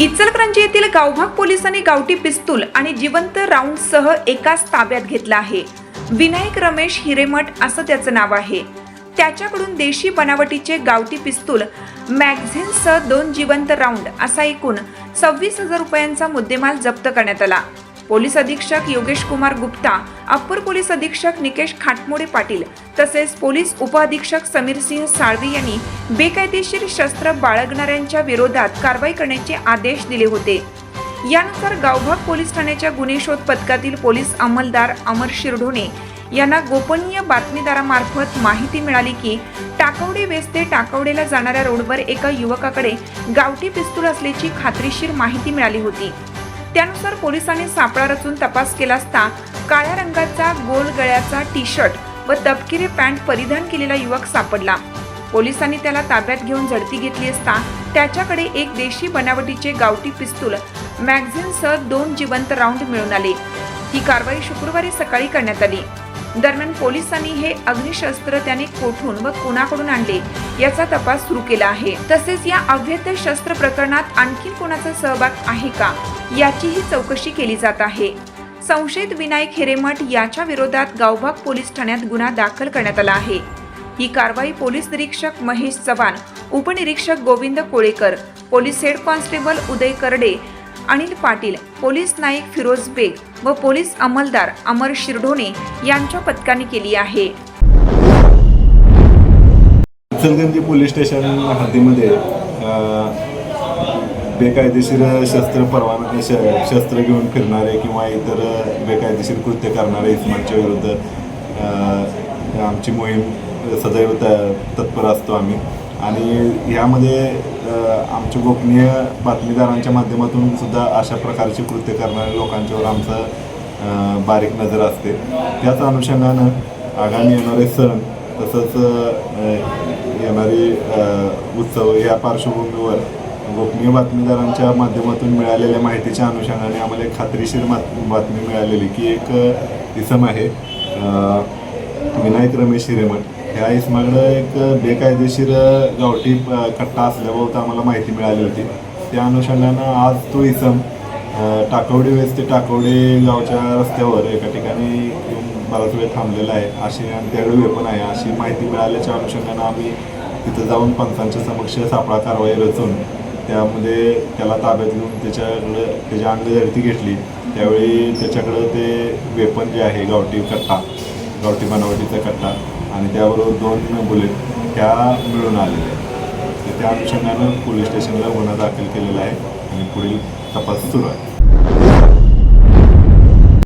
इचलकरंजी येथील गावभाग पोलिसांनी गावठी पिस्तूल आणि जिवंत राऊंडसह एकाच ताब्यात घेतला आहे. विनायक रमेश हिरेमठ असं त्याचं नाव आहे. त्याच्याकडून देशी बनावटीचे गावठी पिस्तूल मॅगझिनसह दोन जिवंत राऊंड असा एकूण सव्वीस हजार रुपयांचा मुद्देमाल जप्त करण्यात आला. पोलीस अधीक्षक योगेश कुमार गुप्ता अप्पर पोलीस अधीक्षक निकेश खाटमोडे पाटील तसेच पोलीस उपअधीक्षक समीर सिंह साळवी यांनी बेकायदेशीर शस्त्र बाळगणाऱ्यांच्या विरोधात कारवाई करण्याचे आदेश दिले होते. यानुसार गावभाग पोलीस ठाण्याच्या गुन्हे शोध पथकातील पोलीस अंमलदार अमर शिरढोणे यांना गोपनीय बातमीदारामार्फत माहिती मिळाली की टाकवडे वेस्ते टाकवडेला जाणाऱ्या रोडवर एका युवकाकडे गावठी पिस्तूल असल्याची खात्रीशीर माहिती मिळाली होती. त्यानुसार पोलिसांनी सापळा रचून तपास केला असता काळ्या रंगाचा गोल गळ्याचा टी शर्ट व तपकिरी पॅन्ट परिधान केलेला युवक सापडला. पोलिसांनी त्याला ताब्यात घेऊन झडती घेतली असता त्याच्याकडे एक देशी बनावटीचे गावठी पिस्तूल मॅगझिनसह दोन जिवंत राऊंड मिळून आले. ही कारवाई शुक्रवारी सकाळी करण्यात आली. दरम्यान पोलिसांनी हे अग्निशस्त्र त्याने कोठून व कोणाकडून आणले याचा तपास सुरू केला आहे. तसेच या अवैध शस्त्र प्रकरणात आणखी कोणाचा सहभाग आहे का याचीही चौकशी केली जात आहे. संशयित विनायक हिरेमठ याच्या विरोधात गावभाग पोलीस ठाण्यात गुन्हा दाखल करण्यात आला आहे. ही कारवाई पोलीस निरीक्षक महेश चव्हाण उपनिरीक्षक Govind Kolekar police head constable Uday Karade Anil Patil police Naik Firoz Beg व पोलीस अंमलदार अमर शिरढोणे यांच्या पथकाने केली आहे. इचलगंजी पोलीस स्टेशन हद्दीमध्ये बेकायदेशीर शस्त्र परवाना श शस्त्र घेऊन फिरणारे किंवा इतर बेकायदेशीर कृत्य करणारे इस्मांच्या विरुद्ध आमची मोहीम सदैव त तत्पर असतो आम्ही. आणि यामध्ये आमच्या गोपनीय बातमीदारांच्या माध्यमातून सुद्धा अशा प्रकारचे कृत्य करणाऱ्या लोकांच्यावर आमचं बारीक नजर असते. त्याच अनुषंगानं आगामी येणारे सण तसंच येणारे येणारी उत्सव या पार्श्वभूमीवर गोपनीय बातमीदारांच्या माध्यमातून मिळालेल्या माहितीच्या अनुषंगाने आम्हाला एक खात्रीशीर मात बातमी मिळालेली की एक इसम आहे विनायक रमेश हिरेमठ. ह्या इसमाकडं एक बेकायदेशीर गावठी कट्टा असल्याबाबत आम्हाला माहिती मिळाली होती. त्या अनुषंगानं आज तो इसम अ, टाकवडे वेस ते टाकवडे गावच्या रस्त्यावर एका ठिकाणी बराच वेळ थांबलेला आहे. अशी आणि त्याकडे वेपण आहे. अशी माहिती मिळाल्याच्या अनुषंगानं आम्ही तिथं जाऊन पंचांच्या समक्ष सापळा कारवाई रचून त्यामध्ये त्याला ताब्यात घेऊन त्याच्याकडं त्याची अंगझडती घेतली. त्यावेळी त्याच्याकडं ते वेपन जे आहे गावठी कट्टा गावठी बनावटीचा कट्टा आणि त्याबरोबर दोन बुलेट त्या मिळून आलेल्या आहेत. तर त्या अनुषंगानं पोलीस स्टेशनला गुन्हा दाखल केलेला आहे आणि पुढील तपास सुरू आहे.